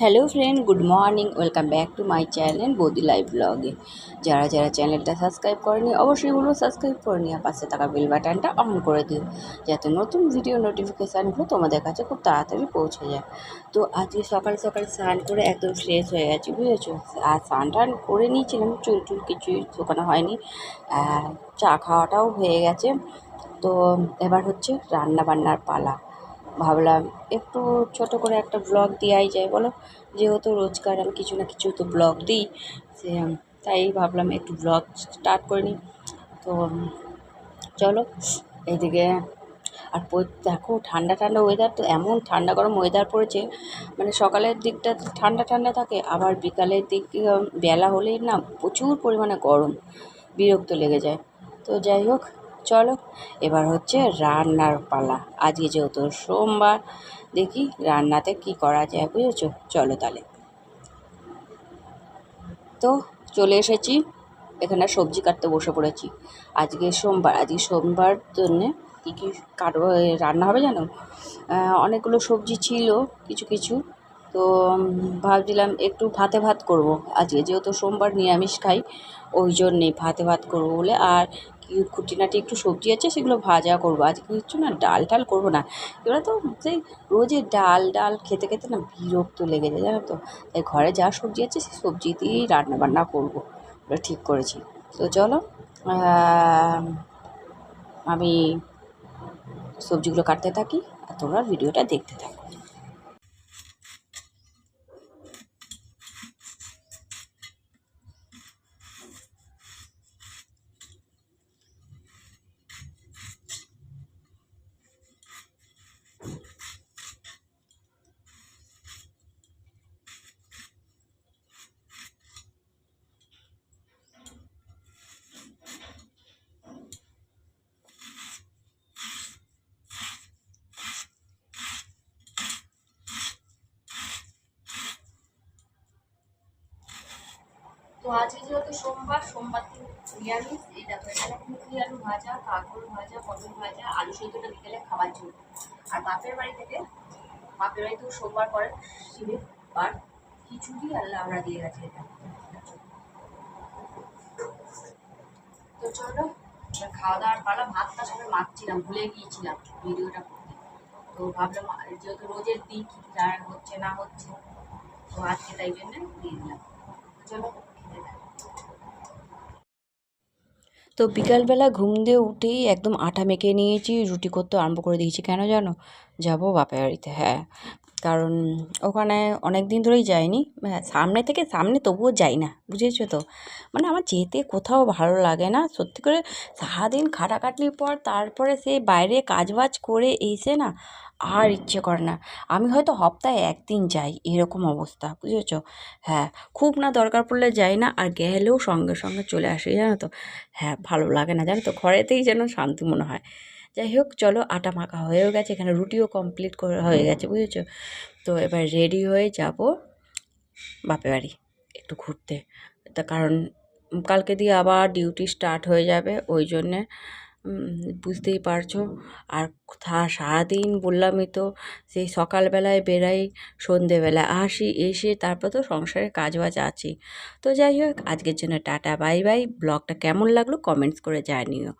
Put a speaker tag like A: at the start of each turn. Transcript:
A: Hello friend, good morning, welcome back to my channel বৌদি live ব্লগে। যারা যারা চ্যানেলটা সাবস্ক্রাইব করেনি, অবশ্যই বলব সাবস্ক্রাইব করে নিয়ে পাশে থাকা বেল বাটনটা অন করে দিও, যাতে নতুন ভিডিও নোটিফিকেশানগুলো তোমাদের কাছে খুব তাড়াতাড়ি পৌঁছে যায়। তো আজকে সকাল সকাল স্নান করে একদম ফ্রেশ হয়ে গেছি, বুঝেছ? আর স্নান টান করে নিয়েছিলাম, চুল টুল কিছুই শুকানো হয়নি। চা খাওয়াটাও হয়ে গেছে। তো এবার হচ্ছে রান্না বান্নার পালা। ভাবলাম, একটু ছোট করে একটা ব্লগ দেওয়াই যায়, বলো? যেহেতু রোজকার, আমি কিছু না কিছু তো ব্লগ দিই, সে তাই ভাবলাম একটু ব্লগ স্টার্ট করে নিই। তো চলো এদিকে আর দেখো, ঠান্ডা ঠান্ডা ওয়েদার তো এমন ঠান্ডা গরম ওয়েদার পড়েছে মানে সকালের দিকটা ঠান্ডা ঠান্ডা থাকে, আবার বিকালের দিক বেলা হলেই না প্রচুর পরিমাণে গরম, বিরক্ত লেগে যায়। তো যাই হোক চলো, এবার হচ্ছে রান্নার পালা। আজকে যেহেতু সোমবার, দেখি রান্নাতে কি করা যায়, বুঝেছ? চলো তাহলে। তো চলে এসেছি, এখানে সবজি কাটতে বসে পড়েছি। আজকে সোমবার আজকে সোমবার জন্যে কী কী কাটবো রান্না হবে জানো? অনেকগুলো সবজি ছিল, কিছু কিছু। তো ভাবছিলাম একটু ভাতে ভাত করব। আজকে যেহেতু সোমবার নিরামিষ খাই, ওই জন্যে ভাতে ভাত করব বলে। আর খুঁটিনাটি একটু সবজি আছে, সেগুলো ভাজা করব। আজকে কিছু না ডাল টাল করব না। এবার তো সেই রোজে ডাল ডাল খেতে খেতে না বিরক্ত লেগে যায়, জানো তো? তাই ঘরে যা সবজি আছে, সেই সবজি দিয়েই রান্নাবান্না করব। ওটা ঠিক করেছি। তো চলো আমি সবজিগুলো কাটতে থাকি, আর তোমরা ভিডিওটা দেখতে থাকো।
B: তো আজকে যেহেতু সোমবার সোমবার নিরামিষ এই দেখো এখানে কুকরি আলু ভাজা কাঁকড় ভাজা, পটল ভাজা, আলু সেদ্ধটা বিকেলে খাবার জন্য। আর বাপের বাড়ি থেকে, বাপের বাড়িতেও সোমবার করে শিবের বার খিচুড়ি আর লাবড়া দিয়ে গেছে এটা। তো চলো খাওয়া দাওয়ার পালা, ভাতটা সবাই মাখছিলাম, ভুলে গিয়েছিলাম ভিডিওটা করতে। তো ভাবলাম যেহেতু রোজের দিন কি হচ্ছে না হচ্ছে, তো আজকে তাই জন্য দিয়ে দিলাম। চলো খেতে থাকি।
A: তো বিকালবেলা ঘুম দিয়ে উঠেই একদম আটা মেখে নিয়েছি, রুটি করতে আরম্ভ করে দিয়েছি। কেন জানো? যাব বাপের বাড়িতে হ্যাঁ। কারণ ওখানে অনেক দিন ধরেই যাইনি। হ্যাঁ সামনে থেকে সামনে তবুও যাই না, বুঝেছ তো? মানে আমার যেতে কোথাও ভালো লাগে না। সত্যি করে সারাদিন খাটাখাটনির পর তারপরে সে বাইরে কাজবাজ করে এসে না আর ইচ্ছে করে না। আমি হয়তো সপ্তাহে একদিন যাই, এরকম অবস্থা, বুঝেছ? হ্যাঁ খুব না দরকার পড়লে যাই না, আর গেলেও সঙ্গে সঙ্গে চলে আসি, জানো তো? হ্যাঁ ভালো লাগে না, জানো তো? ঘরেতেই যেন শান্তি মনে হয়। যাই হোক, চলো আটা মাখা হয়েও গেছে, এখানে রুটিও কমপ্লিট করে হয়ে গেছে, বুঝেছ? তো এবার রেডি হয়ে যাব বাপের বাড়ি, একটু ঘুরতে। তা কারণ কালকে দিয়ে আবার ডিউটি স্টার্ট হয়ে যাবে, ওই জন্যে বুঝতেই পারছ। আর সারাদিন বললামই তো, সেই সকালবেলায় বেরাই সন্ধেবেলা আসি, এসে তারপর তো সংসারের কাজ বাজ আছে। তো যাই হোক, আজকের জন্য টাটা, বাই বাই। ব্লগটা কেমন লাগল কমেন্টস করে জানিও।